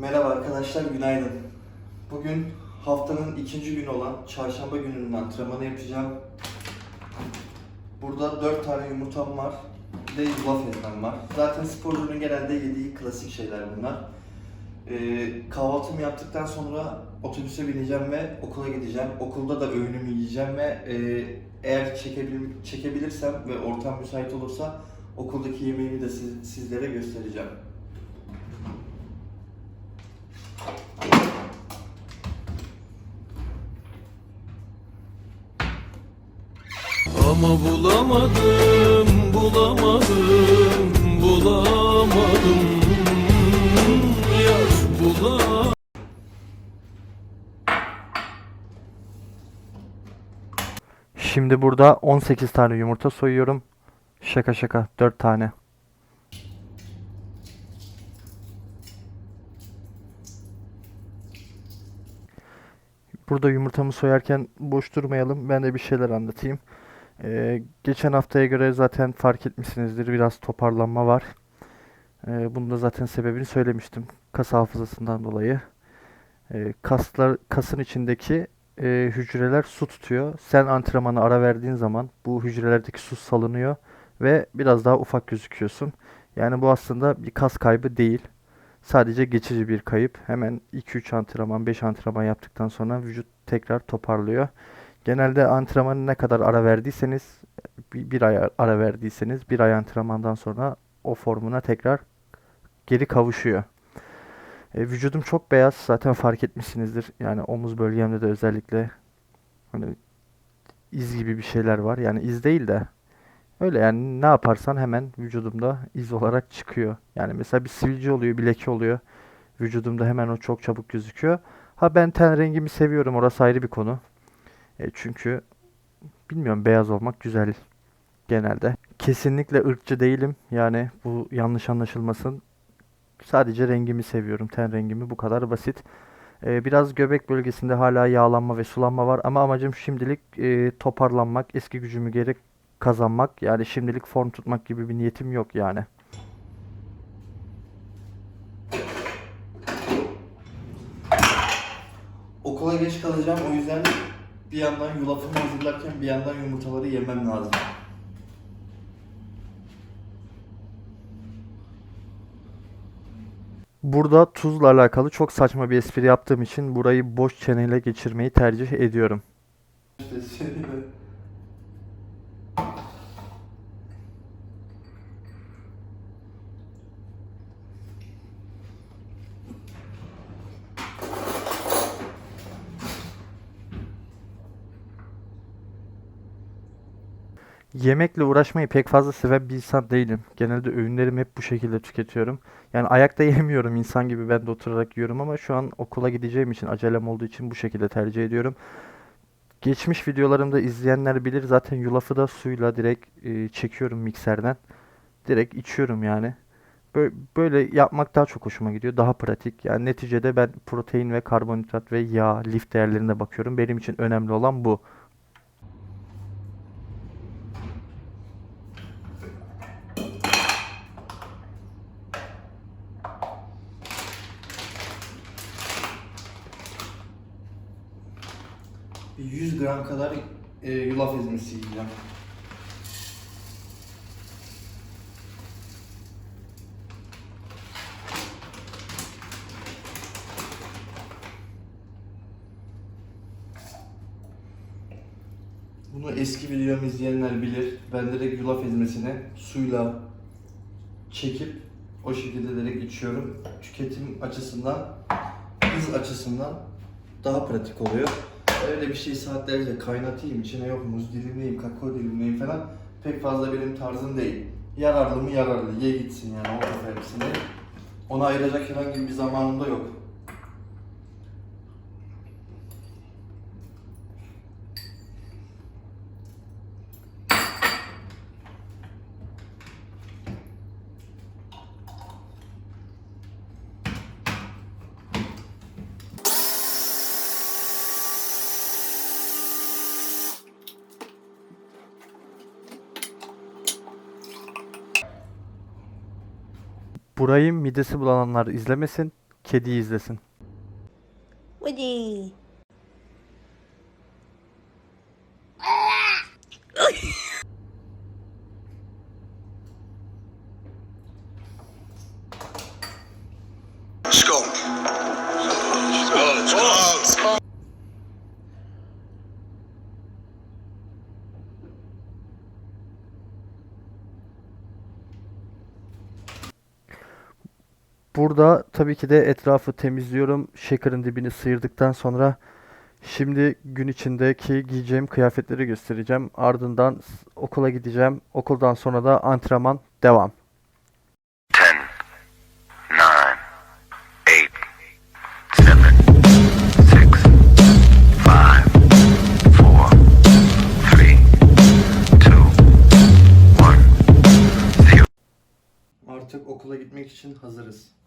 Merhaba arkadaşlar, günaydın. Bugün haftanın ikinci günü olan çarşamba gününün antrenmanı yapacağım. Burada 4 tane yumurtam var. Bir de yulaf ezmem var. Zaten sporcunun genelde yediği klasik şeyler bunlar. Ee, kahvaltımı yaptıktan sonra otobüse bineceğim ve okula gideceğim. Okulda da öğünümü yiyeceğim ve e, eğer çekebil çekebilirsem ve ortam müsait olursa okuldaki yemeğimi de siz- sizlere göstereceğim. Ama bulamadım, bulamadım, bulamadım Yar bulamadım Şimdi burada 18 tane yumurta soyuyorum. Şaka şaka 4 tane. Burada yumurtamı soyarken boş durmayalım. Ben de bir şeyler anlatayım. Ee, geçen haftaya göre zaten fark etmişsinizdir. Biraz toparlanma var. Ee, bunun da zaten sebebini söylemiştim. Kas hafızasından dolayı. Ee, kaslar, kasın içindeki e, hücreler su tutuyor. Sen antrenmana ara verdiğin zaman bu hücrelerdeki su salınıyor ve biraz daha ufak gözüküyorsun. Yani bu aslında bir kas kaybı değil. Sadece geçici bir kayıp. Hemen 2-3 antrenman, 5 antrenman yaptıktan sonra vücut tekrar toparlıyor. Genelde antrenmanı ne kadar ara verdiyseniz, bir, bir ay ara verdiyseniz, bir ay antrenmandan sonra o formuna tekrar geri kavuşuyor. E, vücudum çok beyaz. Zaten fark etmişsinizdir. Yani omuz bölgemde de özellikle hani iz gibi bir şeyler var. Yani iz değil de öyle yani ne yaparsan hemen vücudumda iz olarak çıkıyor. Yani mesela bir sivilce oluyor, bir leke oluyor. Vücudumda hemen o çok çabuk gözüküyor. Ha ben ten rengimi seviyorum. Orası ayrı bir konu. E, çünkü bilmiyorum beyaz olmak güzel genelde. Kesinlikle ırkçı değilim. Yani bu yanlış anlaşılmasın. Sadece rengimi seviyorum. Ten rengimi bu kadar basit. Ee, biraz göbek bölgesinde hala yağlanma ve sulanma var ama amacım şimdilik e, toparlanmak, eski gücümü geri kazanmak. Yani şimdilik form tutmak gibi bir niyetim yok yani. Okula geç kalacağım o yüzden bir yandan yulafımı hazırlarken bir yandan yumurtaları yemem lazım. Burada tuzla alakalı çok saçma bir espri yaptığım için burayı boş çeneyle geçirmeyi tercih ediyorum. Yemekle uğraşmayı pek fazla seven bir insan değilim. Genelde öğünlerimi hep bu şekilde tüketiyorum. Yani ayakta yemiyorum insan gibi ben de oturarak yiyorum ama şu an okula gideceğim için acelem olduğu için bu şekilde tercih ediyorum. Geçmiş videolarımda izleyenler bilir zaten yulafı da suyla direkt e, çekiyorum mikserden. Direkt içiyorum yani. Böyle, böyle yapmak daha çok hoşuma gidiyor. Daha pratik. Yani neticede ben protein ve karbonhidrat ve yağ, lif değerlerine bakıyorum. Benim için önemli olan bu. Bir 100 gram kadar e, yulaf ezmesi yiyeceğim. Bunu eski videomu izleyenler bilir. Ben direkt yulaf ezmesini suyla çekip o şekilde direkt içiyorum. Tüketim açısından, hız açısından daha pratik oluyor. Öyle bir şey saatlerce kaynatayım, içine yok muz dilimleyeyim, kakao dilimleyeyim falan pek fazla benim tarzım değil. Yararlı mı yararlı, ye gitsin yani o kadar hepsini. Ona ayıracak herhangi bir zamanım da yok. Burayı midesi bulananlar izlemesin. kediyi izlesin. Woody. Burada tabii ki de etrafı temizliyorum. Shaker'ın dibini sıyırdıktan sonra şimdi gün içindeki giyeceğim kıyafetleri göstereceğim. Ardından okula gideceğim. Okuldan sonra da antrenman devam. Artık okula gitmek için hazırız.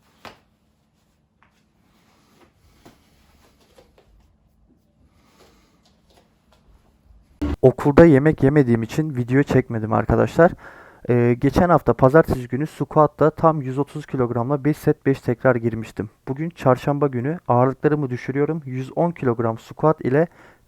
Okulda yemek yemediğim için video çekmedim arkadaşlar. Ee, geçen hafta pazartesi günü squat'ta tam 130 kilogramla 5 set 5 tekrar girmiştim. Bugün çarşamba günü ağırlıklarımı düşürüyorum. 110 kilogram squat ile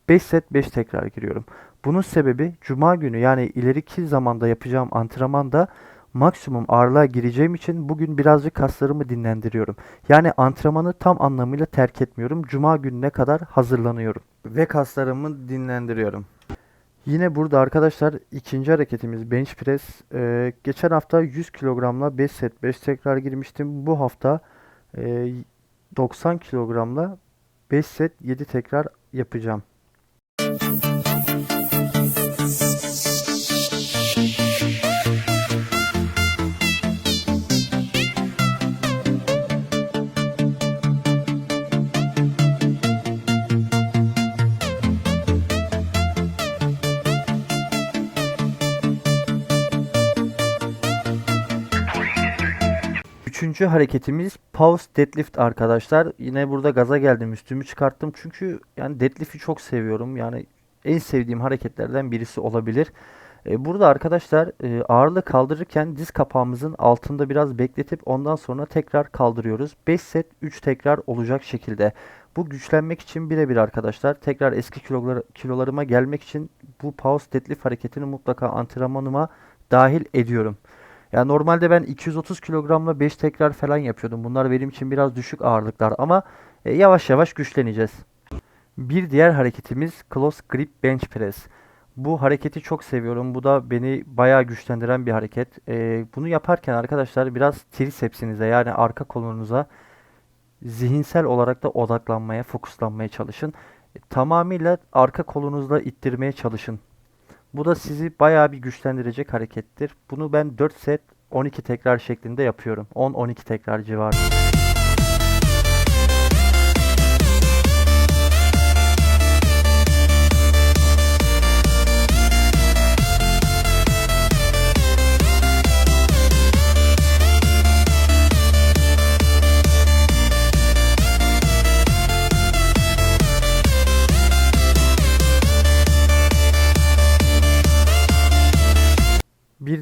5 set 5 tekrar giriyorum. Bunun sebebi cuma günü yani ileriki zamanda yapacağım antrenmanda maksimum ağırlığa gireceğim için bugün birazcık kaslarımı dinlendiriyorum. Yani antrenmanı tam anlamıyla terk etmiyorum. Cuma gününe kadar hazırlanıyorum ve kaslarımı dinlendiriyorum. Yine burada arkadaşlar ikinci hareketimiz bench press. Ee, geçen hafta 100 kilogramla 5 set 5 tekrar girmiştim. Bu hafta e, 90 kilogramla 5 set 7 tekrar yapacağım. Üçüncü hareketimiz pause deadlift arkadaşlar. Yine burada gaza geldim üstümü çıkarttım. Çünkü yani deadlift'i çok seviyorum. Yani en sevdiğim hareketlerden birisi olabilir. E, burada arkadaşlar e, ağırlığı kaldırırken diz kapağımızın altında biraz bekletip ondan sonra tekrar kaldırıyoruz. 5 set 3 tekrar olacak şekilde. Bu güçlenmek için birebir arkadaşlar. Tekrar eski kilolar, kilolarıma gelmek için bu pause deadlift hareketini mutlaka antrenmanıma dahil ediyorum. Ya normalde ben 230 kilogramla 5 tekrar falan yapıyordum. Bunlar benim için biraz düşük ağırlıklar ama e, yavaş yavaş güçleneceğiz. Bir diğer hareketimiz close grip bench press. Bu hareketi çok seviyorum. Bu da beni bayağı güçlendiren bir hareket. E, bunu yaparken arkadaşlar biraz trisepsinize yani arka kolunuza zihinsel olarak da odaklanmaya, fokuslanmaya çalışın. E, tamamıyla arka kolunuzla ittirmeye çalışın. Bu da sizi bayağı bir güçlendirecek harekettir. Bunu ben 4 set 12 tekrar şeklinde yapıyorum. 10-12 tekrar civarı.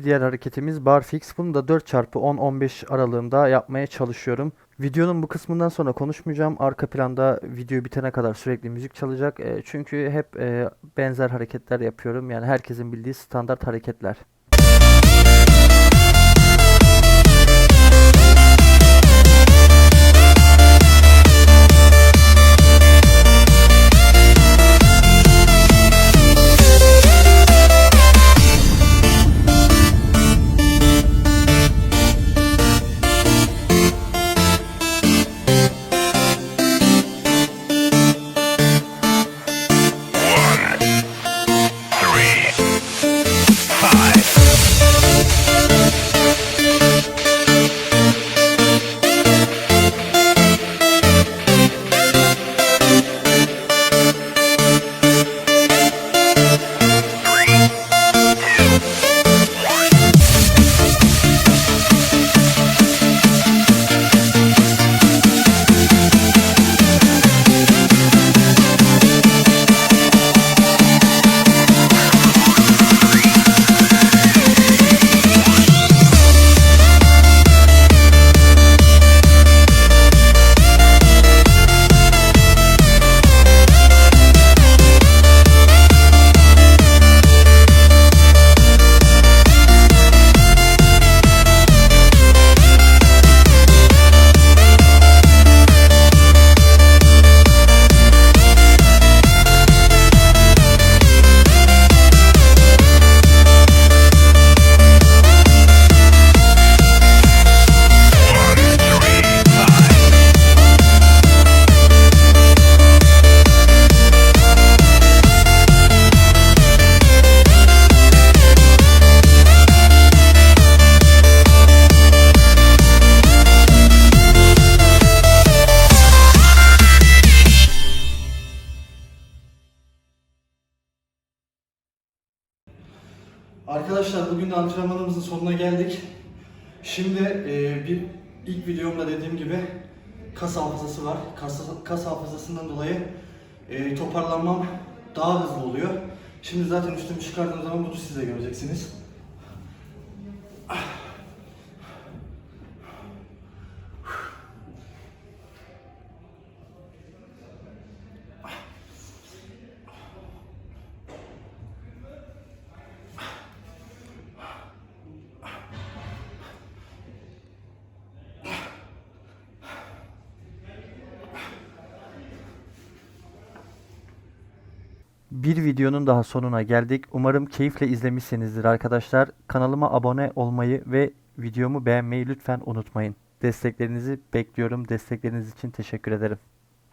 Diğer hareketimiz barfix. Bunu da 4 çarpı 10-15 aralığında yapmaya çalışıyorum. Videonun bu kısmından sonra konuşmayacağım. Arka planda video bitene kadar sürekli müzik çalacak. E, çünkü hep e, benzer hareketler yapıyorum. Yani herkesin bildiği standart hareketler. Arkadaşlar bugün de antrenmanımızın sonuna geldik. Şimdi e, bir ilk videomda dediğim gibi kas hafızası var. Kas, kas hafızasından dolayı e, toparlanmam daha hızlı oluyor. Şimdi zaten üstümü çıkardığım zaman bunu siz de göreceksiniz. Bir videonun daha sonuna geldik. Umarım keyifle izlemişsinizdir arkadaşlar. Kanalıma abone olmayı ve videomu beğenmeyi lütfen unutmayın. Desteklerinizi bekliyorum. Destekleriniz için teşekkür ederim.